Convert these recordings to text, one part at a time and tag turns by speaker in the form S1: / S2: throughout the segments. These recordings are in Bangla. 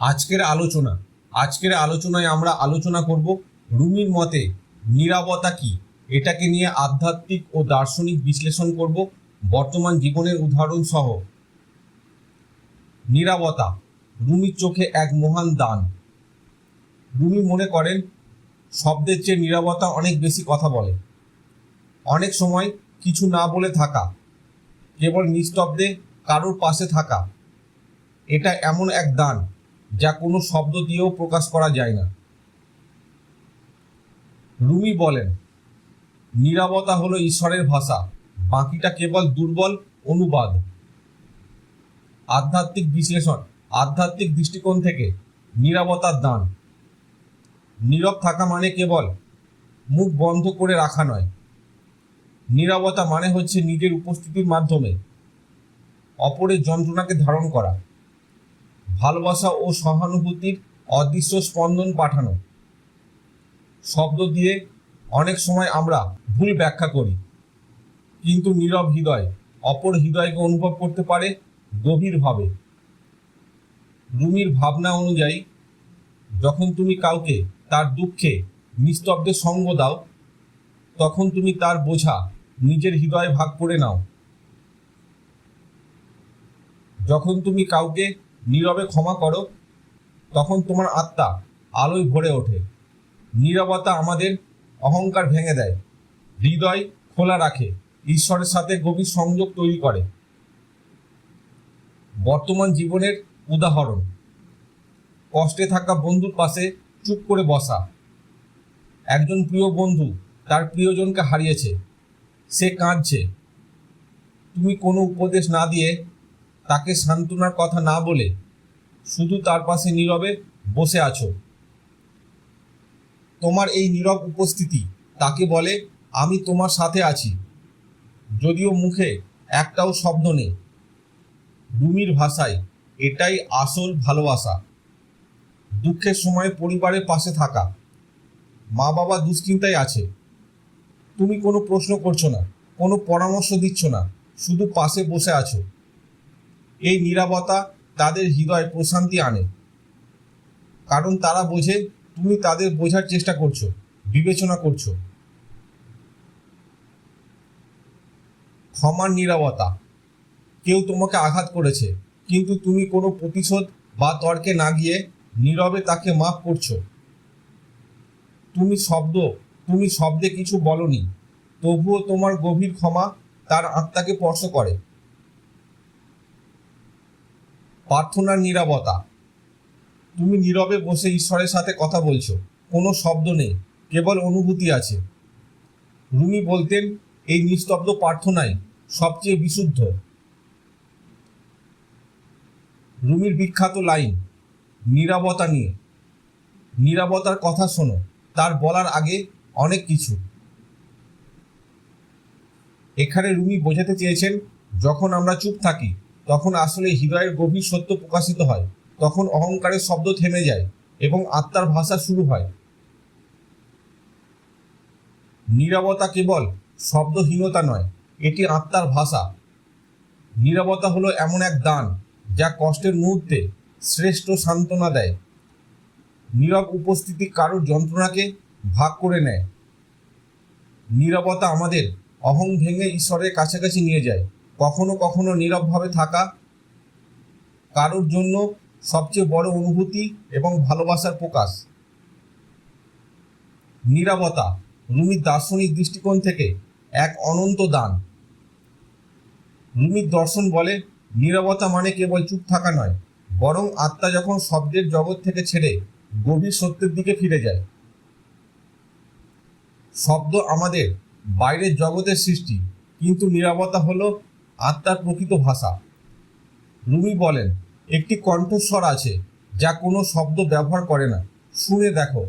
S1: আজকের আলোচনা, আজকের আলোচনায় আমরা আলোচনা করব রুমির মতে নিরাপত্তা কি? এটাকে নিয়ে আধ্যাত্মিক ও দার্শনিক বিশ্লেষণ করব বর্তমান জীবনের উদাহরণ সহ। নিরাপত্তা রুমির চোখে এক মহান দান। রুমি মনে করেন, শব্দের চেয়ে নিরাপত্তা অনেক বেশি কথা বলে। অনেক সময় কিছু না বলে থাকা, কেবল নিস্তব্ধে কারোর পাশে থাকা, এটা এমন এক দান। যা কোনো শব্দ দিয়েও প্রকাশ করা যায় না। রুমি বলেন নিরাপত্তা হলো ঈশ্বরের ভাষা, বাকিটা কেবল দুর্বল অনুবাদ। আধ্যাত্মিক বিশ্লেষণ, আধ্যাত্মিক দৃষ্টিকোণ থেকে নিরাপত্তার দান। নীরব থাকা মানে কেবল মুখ বন্ধ করে রাখা নয়। নীরবতা মানে হচ্ছে নিজের উপস্থিতির মাধ্যমে অপরের যন্ত্রণাকে ধারণ করা। ভালোবাসা ও সহানুভূতির অদৃশ্য স্পন্দন পাঠানো। শব্দ দিয়ে অনেক সময় আমরা ভুল ব্যাখ্যা করি, কিন্তু নীরব হৃদয়, অপর হৃদয়কে অনুভব করতে পারে গভীরভাবে। রুমির ভাবনা অনুযায়ী, যখন তুমি কাউকে তার দুঃখে নিস্তব্ধে সঙ্গ দাও, তখন তুমি তার বোঝা নিজের হৃদয়ে ভাগ করে নাও। যখন তুমি কাউকে নীরবে ক্ষমা করো, তখন তোমার আত্মা আলোয় ভরে ওঠে। নীরবতা আমাদের অহংকার ভেঙে দেয়, হৃদয় খোলা রাখে, ঈশ্বরের সাথে গভীর সংযোগ তৈরি করে। বর্তমান জীবনের উদাহরণ, কষ্টে থাকা বন্ধুর পাশে চুপ করে বসা। একজন প্রিয় বন্ধু তার প্রিয়জনকে হারিয়েছে, সে কাঁদছে। তুমি কোনো উপদেশ না দিয়ে তাকে সান্ত্বনার কথা না বলে শুধু তার পাশে নীরবে বসে আছো। তোমার এই নীরব উপস্থিতি তাকে বলে, আমি তোমার সাথে আছি। যদিও মুখে একটাও শব্দ নেই। রুমির ভাষায় এটাই আসল ভালোবাসা। দুঃখের সময় পরিবারের পাশে থাকা। মা বাবা দুশ্চিন্তায় আছে। তুমি কোনো প্রশ্ন করছ না, কোনো পরামর্শ দিচ্ছ না, শুধু পাশে বসে আছো। এই নীরবতা তাদের হৃদয় প্রশান্তি আনে। কারণ তারা বোঝে, তুমি তাদের বোঝার চেষ্টা করছ, বিবেচনা করছ। ক্ষমার নীরবতা কেউ তোমাকে আঘাত করেছে, কিন্তু তুমি কোনো প্রতিশোধ বা তর্কে না গিয়ে নীরবে তাকে মাফ করছ। তুমি শব্দ, তুমি শব্দে কিছু বলনি, তবুও তোমার গভীর ক্ষমা তার আত্মাকে স্পর্শ করে। প্রার্থনার নীরবতা। তুমি নীরবে বসে ঈশ্বরের সাথে কথা বলছো, কোনো শব্দ নেই, কেবল অনুভূতি আছে। রুমি বলতেন, এই নিস্তব্ধ প্রার্থনাই সবচেয়ে বিশুদ্ধ। রুমির বিখ্যাত লাইন, নীরবতা নিয়ে। নীরবতার কথা শোনো, তার বলার আগে অনেক কিছু। এখানে রুমি বোঝাতে চেয়েছেন, যখন আমরা চুপ থাকি তখন আসলে হৃদয়ের গভীর সত্য প্রকাশিত হয়। তখন অহংকারের শব্দ থেমে যায় এবং আত্মার ভাষা শুরু হয়। নীরবতা কেবল শব্দহীনতা নয়, এটি আত্মার ভাষা। নীরবতা হলো এমন এক দান যা কষ্টের মুহূর্তে শ্রেষ্ঠ সান্ত্বনা দেয়। নীরব উপস্থিতি কারোর যন্ত্রণাকে ভাগ করে নেয়। নীরবতা আমাদের অহং ভেঙে ঈশ্বরের কাছাকাছি নিয়ে যায়। কখনো কখনো নীরবভাবে থাকা কারোর জন্য সবচেয়ে বড় অনুভূতি এবং ভালোবাসার প্রকাশ। নীরবতা রুমির দার্শনিক দৃষ্টিকোণ থেকে এক অনন্ত দান। রুমির দর্শন বলে, নীরবতা মানে কেবল চুপ থাকা নয়, বরং আত্মা যখন শব্দের জগৎ থেকে ছেড়ে গভীর সত্যের দিকে ফিরে যায়। শব্দ আমাদের বাইরের জগতের সৃষ্টি, কিন্তু নীরবতা হলো আত্মার প্রকৃত ভাষা। রুমি বলেন, একটি কণ্ঠস্বর আছে যা কোনো শব্দ ব্যবহার করে না। শুনে দেখো।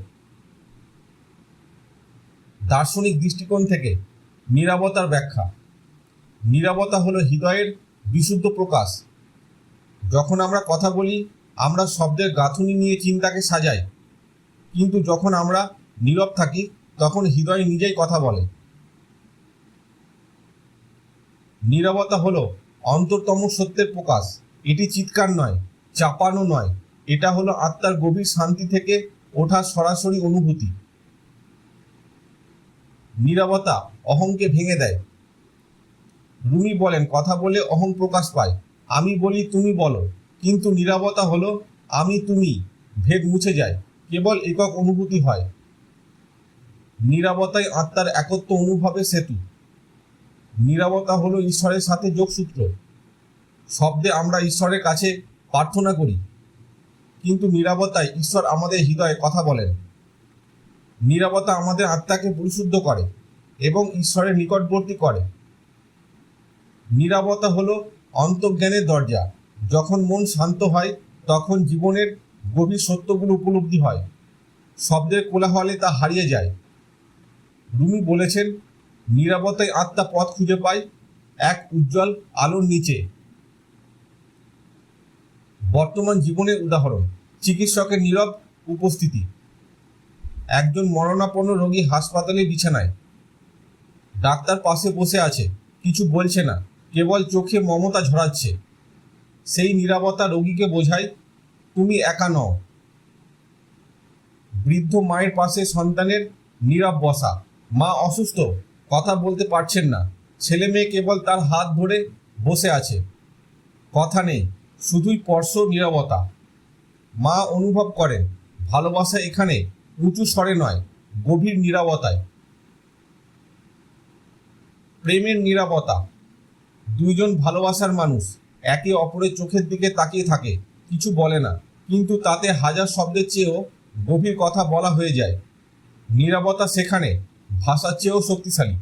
S1: দার্শনিক দৃষ্টিকোণ থেকে নীরবতার ব্যাখ্যা। নীরবতা হলো হৃদয়ের বিশুদ্ধ প্রকাশ। যখন আমরা কথা বলি, আমরা শব্দের গাঁথুনি নিয়ে চিন্তাকে সাজাই। কিন্তু যখন আমরা নীরব থাকি, তখন হৃদয় নিজেই কথা বলে। নীরবতা হলো অন্তরতম সত্যের প্রকাশ। এটি চিৎকার নয়, চাপানো নয়। এটা হলো আত্মার গভীর শান্তি থেকে ওঠার সরাসরি অনুভূতি। নীরবতা অহংকে ভেঙে দেয়। রুমি বলেন, কথা বলে অহং প্রকাশ পায়। আমি বলি, তুমি বলো। কিন্তু নীরবতা হলো, আমি, তুমি, ভেদ মুছে যায়। কেবল একক অনুভূতি হয়। নীরবতাই আত্মার একত্ব অনুভবের সেতু। নীরবতা হলো ঈশ্বরের সাথে যোগসূত্র। শব্দে আমরা ঈশ্বরের কাছে প্রার্থনা করি, কিন্তু নীরবতায় ঈশ্বর আমাদের হৃদয়ে কথা বলেন। নীরবতা আমাদের আত্মাকে পরিশুদ্ধ করে এবং ঈশ্বরের নিকটবর্তী করে। নীরবতা হলো অন্তর্জ্ঞানের দরজা। যখন মন শান্ত হয়, তখন জীবনের গভীর সত্যগুলো উপলব্ধি হয়। শব্দের কোলাহলে তা হারিয়ে যায়। রুমি বলেছেন নীরবতায় আত্মা পথ খুঁজে পায়, এক উজ্জ্বল আলোর নিচে। বর্তমান জীবনের উদাহরণ, চিকিৎসকের নীরব উপস্থিতি। একজন মরণাপন্ন রোগী হাসপাতালে বিছানায়। ডাক্তার পাশে বসে আছে, কিছু বলছে না, কেবল চোখে মমতা ঝরাচ্ছে। সেই নীরবতা রোগীকে বোঝায়, তুমি একা নও। বৃদ্ধ মায়ের পাশে সন্তানের নীরব বসা। মা অসুস্থ কথা বলতে পারছেন না। ছেলে মেয়ে কেবল তার হাত ধরে বসে আছে। কথা নেই, শুধুই স্পর্শ নীরবতা। মা অনুভব করেন, ভালোবাসা এখানে উঁচু স্বরে নয়, গভীর নীরবতায়। প্রেমের নীরবতা। দুইজন ভালোবাসার মানুষ, একে অপরের চোখের দিকে তাকিয়ে থাকে, কিছু বলে না, কিন্তু তাতে হাজার শব্দের চেয়েও গভীর কথা বলা হয়ে যায়। নীরবতা সেখানে ভাষার চেয়েও শক্তিশালী।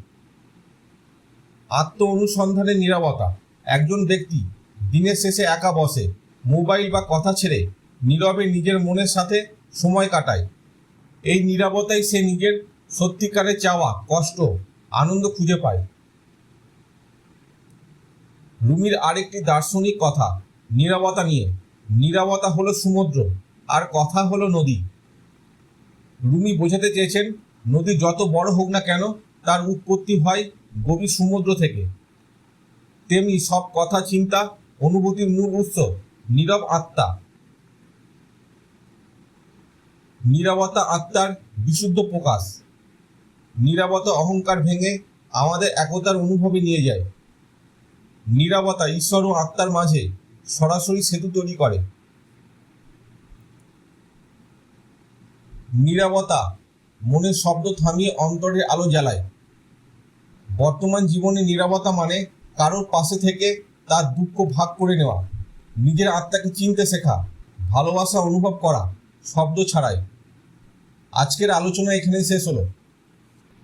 S1: আত্ম অনুসন্ধানের নীরবতা। একজন ব্যক্তি দিনের শেষে একা বসে, মোবাইল বা কথা ছেড়ে নীরবে নিজের মনের সাথে সময় কাটায়। এই নীরবতাই সে নিজের সত্যিকারের চাওয়া, কষ্ট, আনন্দ খুঁজে পায়। রুমির আরেকটি দার্শনিক কথা, নীরবতা নিয়ে। নীরবতা হলো সমুদ্র, আর কথা হলো নদী। রুমি বোঝাতে চেয়েছেন নদী যত বড় হোক না কেন, তার উৎপত্তি হয় গভীর সমুদ্র থেকে। তেমনি সব কথা, চিন্তা, অনুভূতির মূল উৎস নীরব আত্মা। নীরবতা আত্মার বিশুদ্ধ প্রকাশ। নীরবতা অহংকার ভেঙে আমাদের একতার অনুভবে নিয়ে যায়। নীরবতা ঈশ্বর ও আত্মার মাঝে সরাসরি সেতু তৈরি করে। নীরবতা মনের শব্দ থামিয়ে অন্তরের আলো জ্বালায়। বর্তমান জীবনে নিরাপত্তা মানে কারোর পাশে থেকে তার দুঃখ ভাগ করে নেওয়া, নিজের আত্মাকে চিনতে শেখা, ভালোবাসা অনুভব করা, শব্দ ছাড়াই। আজকের আলোচনা এখানে শেষ হলো।